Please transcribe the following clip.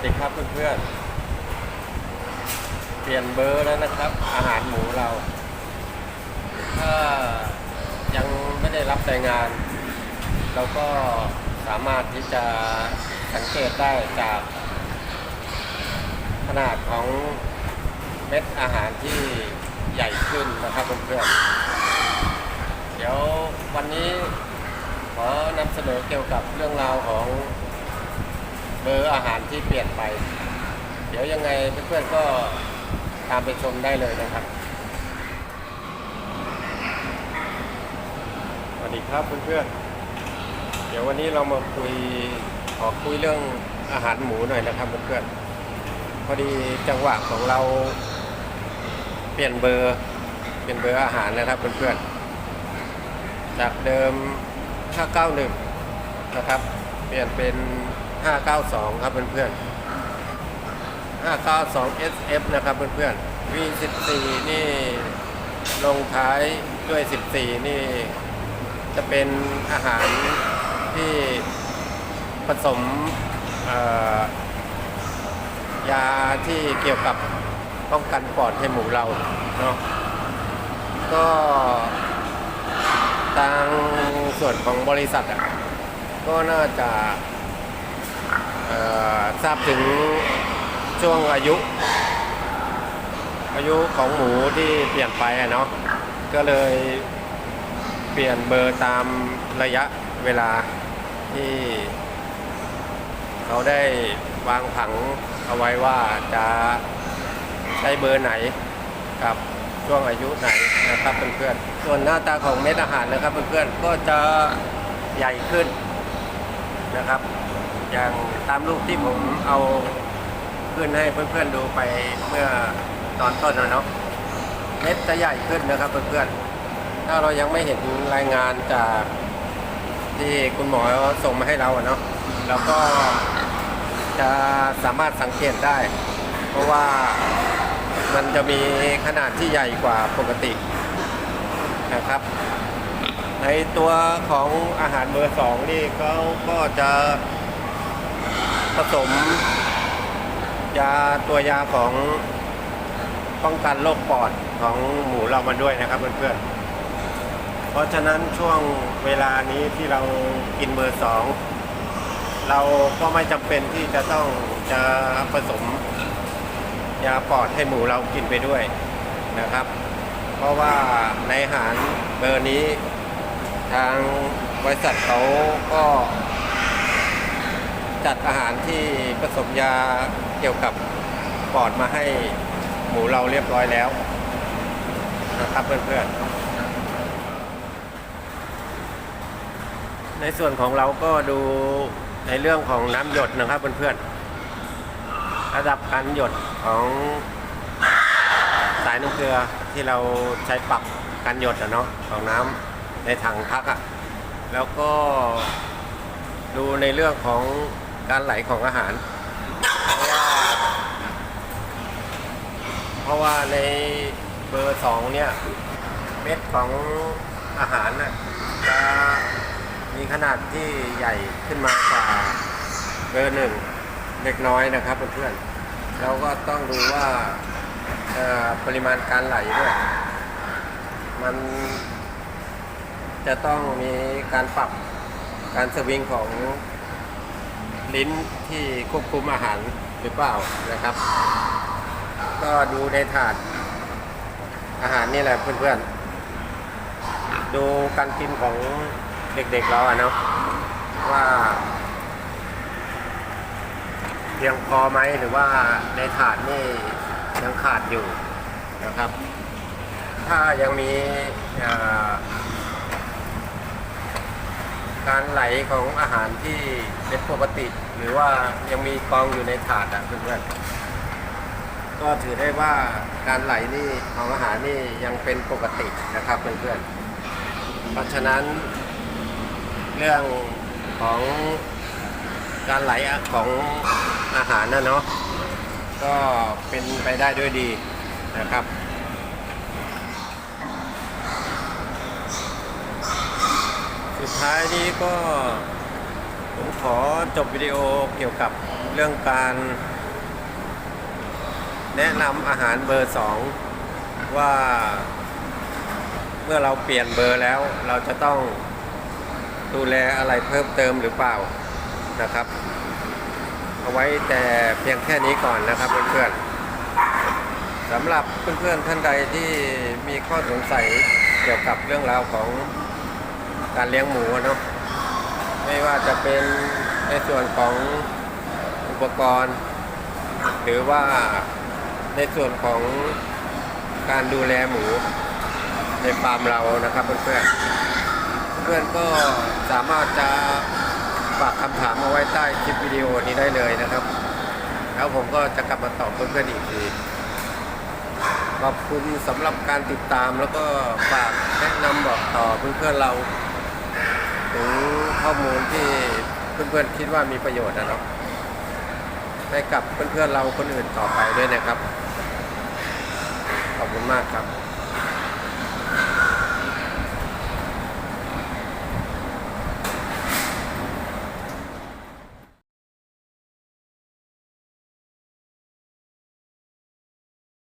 วัสดีครับเพื่อนๆ เปลี่ยนเบอร์แล้วนะครับ อาหารหมูเรา ถ้ายังไม่ได้รับรายงาน เราก็สามารถที่จะสังเกตได้จากขนาดของเม็ดอาหารที่ใหญ่ขึ้นนะครับเพื่อนๆ เดี๋ยววันนี้ขอนำเสนอเกี่ยวกับเรื่องราวของ เบอร์อาหารที่เปลี่ยนไป เดี๋ยวยังไงเพื่อนๆก็ตามไปชมได้เลยนะครับ สวัสดีครับเพื่อนๆ เดี๋ยววันนี้เรามาคุยขอคุยเรื่องอาหารหมูหน่อยนะครับเพื่อนๆ พอดีจังหวะของเราเปลี่ยนเบอร์เปลี่ยนเบอร์อาหารนะครับเพื่อนๆ จากเดิม 591 นะครับ เปลี่ยนเป็น 592 ครับเพื่อนๆ 592 SF นะครับเพื่อนๆ V14 นี่ลงท้ายด้วย 14 นี่ จะเป็นอาหารที่ผสมยาที่เกี่ยวกับป้องกันปอดให้หมูเราเนาะก็ทางส่วนของบริษัทอะก็น่าจะ ทราบถึงช่วงอายุ อายุของหมูที่เปลี่ยนไปเนาะก็เลยเปลี่ยนเบอร์ตามระยะเวลาที่เขาได้วางผังเอาไว้ว่าจะใช้เบอร์ไหนกับช่วงอายุไหนนะครับเพื่อนๆ ส่วนหน้าตาของเม็ดอาหารนะครับเพื่อนๆ ก็จะใหญ่ขึ้นนะครับ อย่างตามรูปที่ผมเอาขึ้นให้เพื่อนๆดูไปเมื่อตอนต้นนะเนาะเม็ดจะใหญ่ขึ้นนะครับเพื่อนๆถ้าเรายังไม่เห็นรายงานจากที่คุณหมอส่งมาให้เราเนาะเราก็จะสามารถสังเกตได้ เพราะว่ามันจะมีขนาดที่ใหญ่กว่าปกตินะครับ ในตัวของอาหารเบอร์สองนี่เขาก็จะ ผสม ยาตัวยาของป้องกันโรคปอดของหมูเรามาด้วยนะครับเพื่อนๆ เพราะฉะนั้นช่วงเวลานี้ที่เรากินเบอร์สองเราก็ไม่จำเป็นที่จะต้องจะผสมยาปอดให้หมูเรากินไปด้วยนะครับ เพราะว่าในอาหารเบอร์นี้ทางบริษัทเขาก็ จัดอาหารที่ผสมยาเกี่ยวกับปอดมาให้หมูเราเรียบร้อยแล้วนะครับเพื่อนๆ ในส่วนของเราก็ดูในเรื่องของน้ำหยดนะครับเพื่อนๆ ระดับการหยดของสายน้ำเกลือที่เราใช้ปรับการหยดอะเนาะของน้ำในถังพักอะ่ะแล้วก็ดูในเรื่องของ การไหลของอาหาร เพราะว่า เพราะว่าในเบอร์สองเนี่ย เม็ดของอาหารน่ะจะมีขนาดที่ใหญ่ขึ้นมากว่าเบอร์หนึ่งเล็กน้อยนะครับเพื่อนๆเราก็ต้องดูว่าปริมาณการไหลด้วยมันจะต้องมีการปรับการสวิงของ ลิ้นที่ควบคุมอาหารหรือเปล่านะครับ ก็ดูในถาดอาหารนี่แหละเพื่อนๆ ดูการกินของเด็กๆเราอะเนาะว่า เพียงพอไหมหรือว่าในถาดนี่ยังขาดอยู่นะครับ ถ้ายังมีอ่อ การไหลของอาหารที่เป็นปกติ หรือว่ายังมีกองอยู่ในถาดอะเพื่อนๆก็ถือได้ว่าการไหลนี่ของอาหารนี่ยังเป็นปกตินะครับเพื่อนๆเพราะฉะนั้น เรื่องของการไหลของอาหารนะเนาะก็เป็นไปได้ด้วยดีนะครับ สุดท้ายนี้ก็ผมขอจบวิดีโอเกี่ยวกับเรื่องการแนะนำอาหารเบอร์สองว่า เมื่อเราเปลี่ยนเบอร์แล้ว เราจะต้องดูแลอะไรเพิ่มเติมหรือเปล่านะครับ เอาไว้แต่เพียงแค่นี้ก่อนนะครับเพื่อนๆสำหรับเพื่อนๆท่านใดที่มีข้อสงสัยเกี่ยวกับเรื่องราวของ การเลี้ยงหมูอะเนาะไม่ว่าจะเป็นในส่วนของอุปกรณ์ หรือว่าในส่วนของการดูแลหมูในฟาร์มเรานะครับเพื่อนๆเพื่อนก็สามารถจะฝากคำถามเอาไว้ใต้คลิปวิดีโอนี้ได้เลยนะครับ แล้วผมก็จะกลับมาตอบเพื่อนๆอีกทีขอบคุณสำหรับการติดตามแล้วก็ฝากแนะนำบอกต่อเพื่อนๆเรา ข้อมูลที่เพื่อนๆคิดว่ามีประโยชน์นะเนาะให้กับเพื่อนๆเราคนอื่นต่อไปด้วยนะครับ ขอบคุณมากครับ